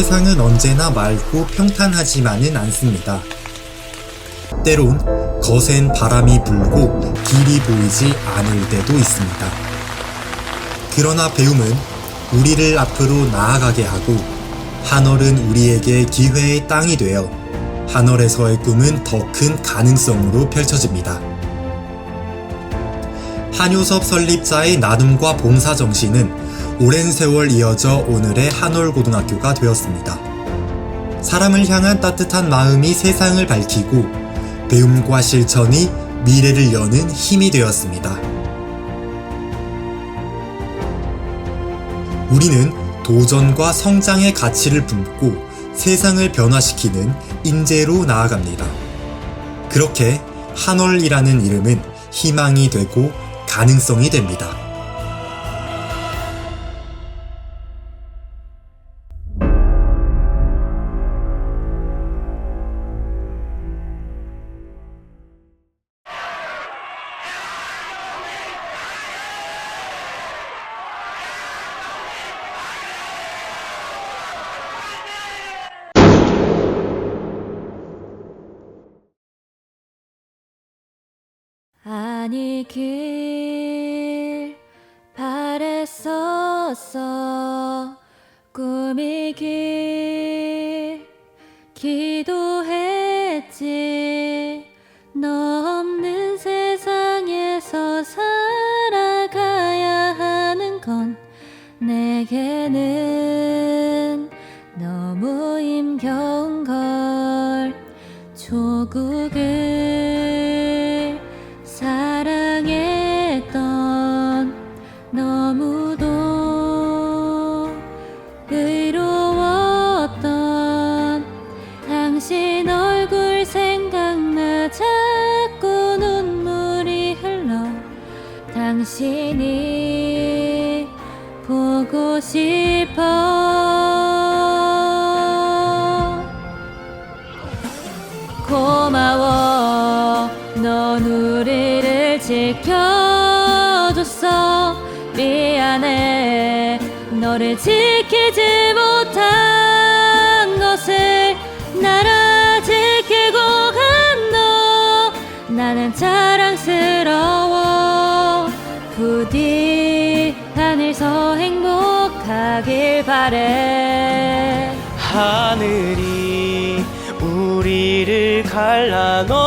세상은 언제나 맑고 평탄하지만은 않습니다. 때론 거센 바람이 불고 길이 보이지 않을 때도 있습니다. 그러나 배움은 우리를 앞으로 나아가게 하고 한월은 우리에게 기회의 땅이 되어 한월에서의 꿈은 더 큰 가능성으로 펼쳐집니다. 한효섭 설립자의 나눔과 봉사 정신은 오랜 세월 이어져 오늘의 한월고등학교가 되었습니다. 사람을 향한 따뜻한 마음이 세상을 밝히고 배움과 실천이 미래를 여는 힘이 되었습니다. 우리는 도전과 성장의 가치를 품고 세상을 변화시키는 인재로 나아갑니다. 그렇게 한월이라는 이름은 희망이 되고 가능성이 됩니다. 꿈이길 기도했지. 너 없는 세상에서 살아가야 하는 건 내게는 너무 힘겨운 걸 당신이 보고 싶어. 고마워 넌 우리를 지켜줬어. 미안해 너를 지키지 못한 것을 나라 지키고 간 너. 나는 자랑스러워 부디 하늘서 행복하길 바래. 하늘이 우리를 갈라놓지만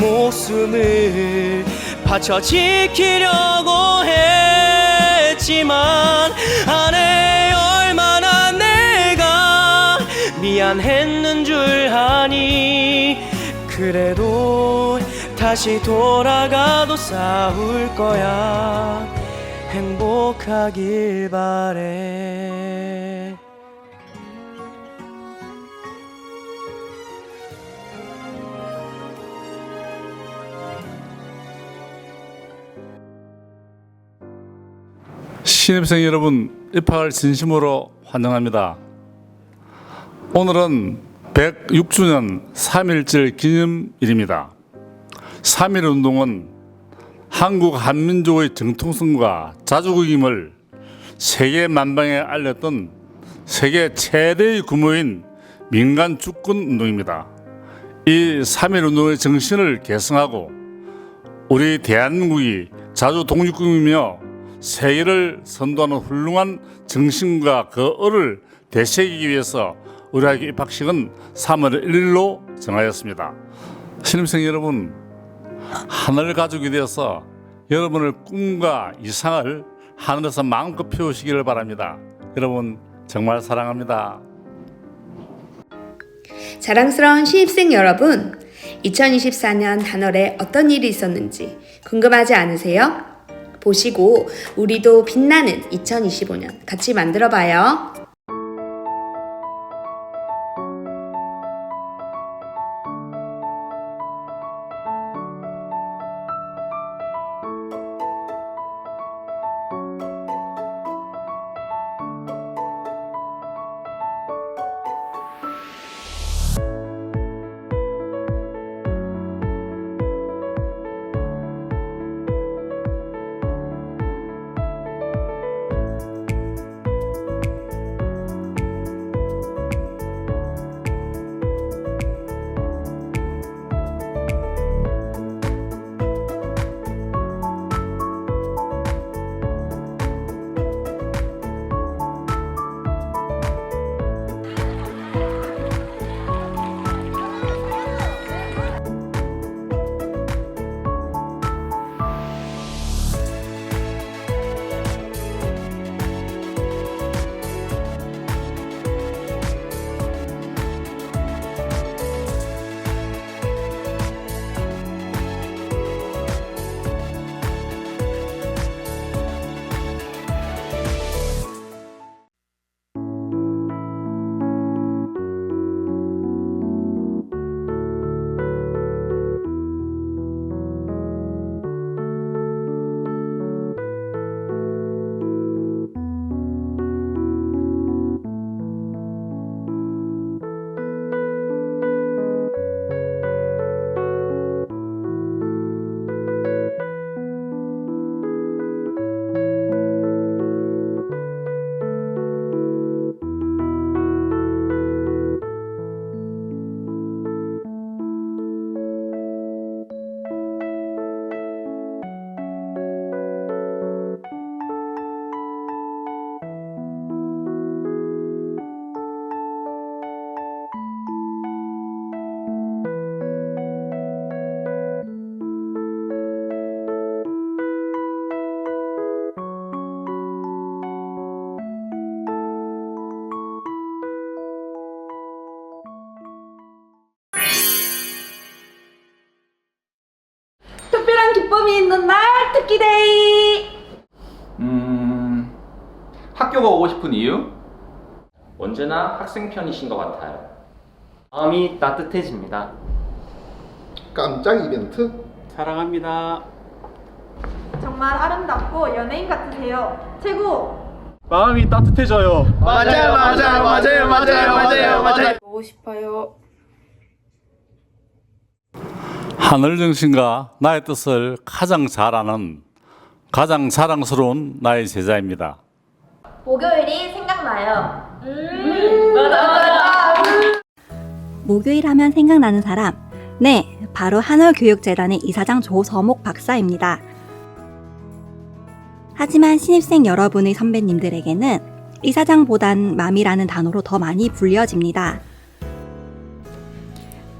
목숨을 바쳐 지키려고 했지만 안에 얼마나 내가 미안했는 줄 아니? 그래도 다시 돌아가도 싸울 거야 행복하길 바래 신입생 여러분 입학을 진심으로 환영합니다. 오늘은 106주년 3.1절 기념일입니다. 3.1 운동은 한국 한민족의 정통성과 자주국임을 세계 만방에 알렸던 세계 최대의 규모인 민간 주권 운동입니다. 이 3.1 운동의 정신을 계승하고 우리 대한민국이 자주 독립국이며 세계를 선도하는 훌륭한 정신과 거어를 되새기기 위해서 우리 학교 입학식은 3월 1일로 정하였습니다. 신입생 여러분, 하늘 가족이 되어서 여러분의 꿈과 이상을 하늘에서 마음껏 피우시기를 바랍니다. 여러분 정말 사랑합니다. 자랑스러운 신입생 여러분, 2024년 단월에 어떤 일이 있었는지 궁금하지 않으세요? 보시고 우리도 빛나는 2025년 같이 만들어 봐요. 학교가 오고 싶은 이유? 언제나 학생 편이신 것 같아요. 마음이 따뜻해집니다. 깜짝 이벤트? 사랑합니다. 정말 아름답고 연예인 같으세요. 최고! 마음이 따뜻해져요. 맞아요, 맞아요, 맞아요, 맞아요, 맞아요, 맞아요. 보고 싶어요. 하늘 정신과 나의 뜻을 가장 잘 아는 가장 자랑스러운 나의 제자입니다. 목요일이 생각나요. 목요일 하면 생각나는 사람. 네, 바로 한월교육재단의 이사장 조서목 박사입니다. 하지만 신입생 여러분의 선배님들에게는 이사장보단 맘이라는 단어로 더 많이 불려집니다.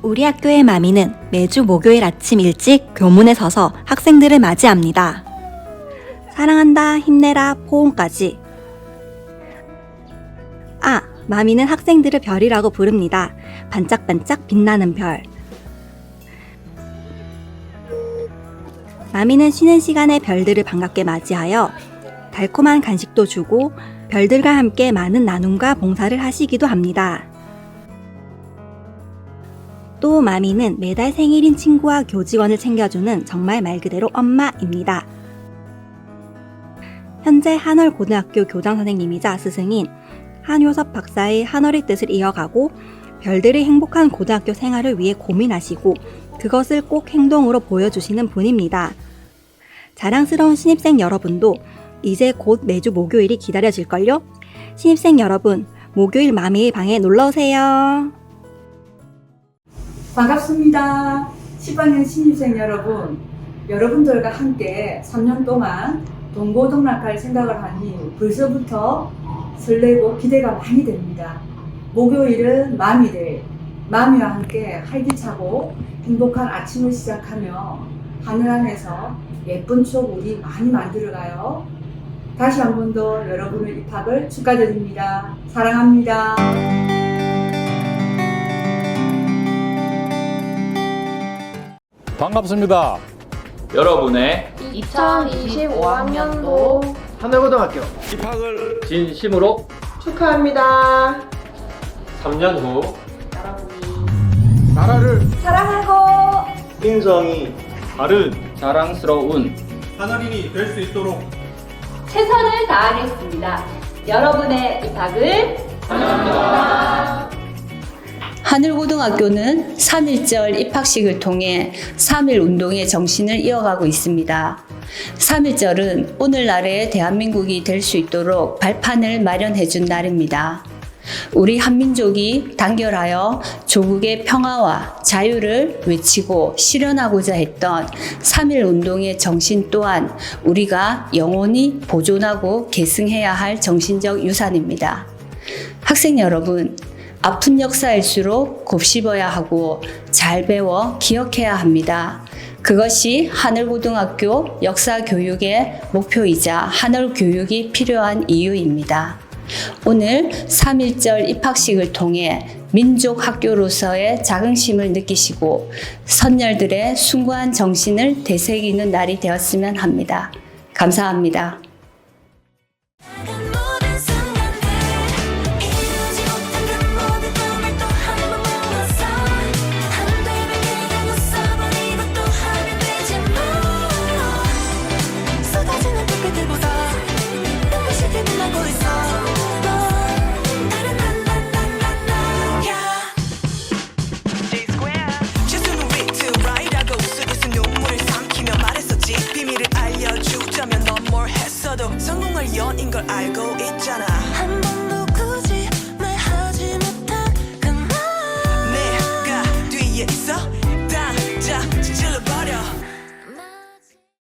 우리 학교의 마미는 매주 목요일 아침 일찍 교문에 서서 학생들을 맞이합니다. 사랑한다, 힘내라, 포옹까지. 아, 마미는 학생들을 별이라고 부릅니다. 반짝반짝 빛나는 별. 마미는 쉬는 시간에 별들을 반갑게 맞이하여 달콤한 간식도 주고 별들과 함께 많은 나눔과 봉사를 하시기도 합니다. 또 마미는 매달 생일인 친구와 교직원을 챙겨주는 정말 말 그대로 엄마입니다. 현재 한월 고등학교 교장 선생님이자 스승인 한효섭 박사의 한월의 뜻을 이어가고 별들의 행복한 고등학교 생활을 위해 고민하시고 그것을 꼭 행동으로 보여주시는 분입니다. 자랑스러운 신입생 여러분도 이제 곧 매주 목요일이 기다려질걸요? 신입생 여러분, 목요일 마미의 방에 놀러오세요. 반갑습니다. 10학년 신입생 여러분, 여러분들과 함께 3년 동안 동고동락할 생각을 하니 벌써부터 설레고 기대가 많이 됩니다. 목요일은 마미데이, 마미와 함께 활기차고 행복한 아침을 시작하며 하늘 안에서 예쁜 추억 우리 많이 만들어가요. 다시 한 번 더 여러분의 입학을 축하드립니다. 사랑합니다. 반갑습니다. 여러분의 2025학년도 하늘고등학교 입학을 진심으로 축하합니다. 3년 후 나라를 사랑하고 인성이 바른 자랑스러운 하늘인이 될 수 있도록 최선을 다하겠습니다. 여러분의 입학을 하늘고등학교는 3.1절 입학식을 통해 3.1 운동의 정신을 이어가고 있습니다. 3.1절은 오늘날의 대한민국이 될 수 있도록 발판을 마련해 준 날입니다. 우리 한민족이 단결하여 조국의 평화와 자유를 외치고 실현하고자 했던 3.1 운동의 정신 또한 우리가 영원히 보존하고 계승해야 할 정신적 유산입니다. 학생 여러분, 아픈 역사일수록 곱씹어야 하고 잘 배워 기억해야 합니다. 그것이 하늘고등학교 역사 교육의 목표이자 하늘 교육이 필요한 이유입니다. 오늘 3.1절 입학식을 통해 민족 학교로서의 자긍심을 느끼시고 선열들의 숭고한 정신을 되새기는 날이 되었으면 합니다. 감사합니다. 걸 알고 있잖아